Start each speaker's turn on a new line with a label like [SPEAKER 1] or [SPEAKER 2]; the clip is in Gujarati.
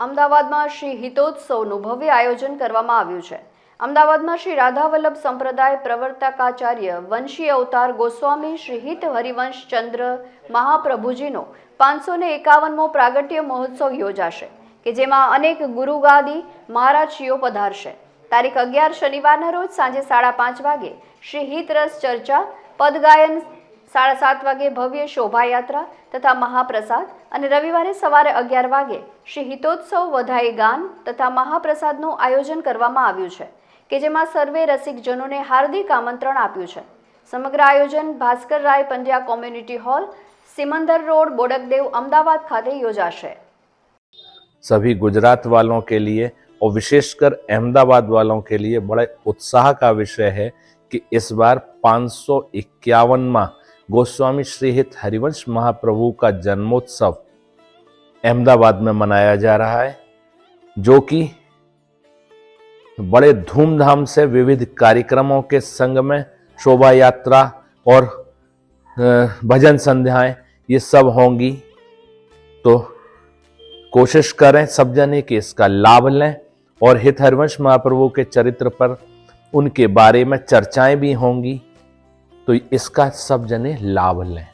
[SPEAKER 1] અમદાવાદમાં શ્રી હિતોત્સવનું ભવ્ય આયોજન કરવામાં આવ્યું છે. અમદાવાદમાં શ્રી રાધાવલ્લભ સંપ્રદાય પ્રવર્તકાચાર્ય વંશી અવતાર ગોસ્વામી શ્રી હિત હરિવંશ ચંદ્ર મહાપ્રભુજીનો પાંચસો ને એકાવનમો પ્રાગટ્ય મહોત્સવ યોજાશે, કે જેમાં અનેક ગુરુગાદી મહારાજશ્રીઓ પધારશે. તારીખ અગિયાર શનિવારના રોજ સાંજે સાડા પાંચ વાગે શ્રી હિત રસ ચર્ચા, પદગાયન સાડા સાત વાગે ભવ્ય શોભાયાત્રા તથા મહાપ્રસાદ અને રવિવારે સવારે અગિયાર વાગે શ્રી હિતોત્સવ વધાઈ ગાન તથા મહાપ્રસાદનું આયોજન કરવામાં આવ્યું છે કે જેમાં સર્વે રસિકજનોને હાર્દિક આમંત્રણ આપ્યું છે સમગ્ર આયોજન Bhaskar Rai Pandya community hall Simandhar road Bodakdev Ahmedabad ખાતે યોજાશે
[SPEAKER 2] सभी गुजरात वालों के लिए और विशेषकर अहमदाबाद वालों के लिए बड़े उत्साह का विषय है कि इस बार पाँच सौ इक्यावनमा गोस्वामी श्री हित हरिवंश महाप्रभु का जन्मोत्सव अहमदाबाद में मनाया जा रहा है, जो कि बड़े धूमधाम से विविध कार्यक्रमों के संग में शोभा यात्रा और भजन संध्याएँ, ये सब होंगी। तो कोशिश करें सब जने कि इसका लाभ लें और हित हरिवंश महाप्रभु के चरित्र पर उनके बारे में चर्चाएँ भी होंगी। तो इसका सब जने लाभ लें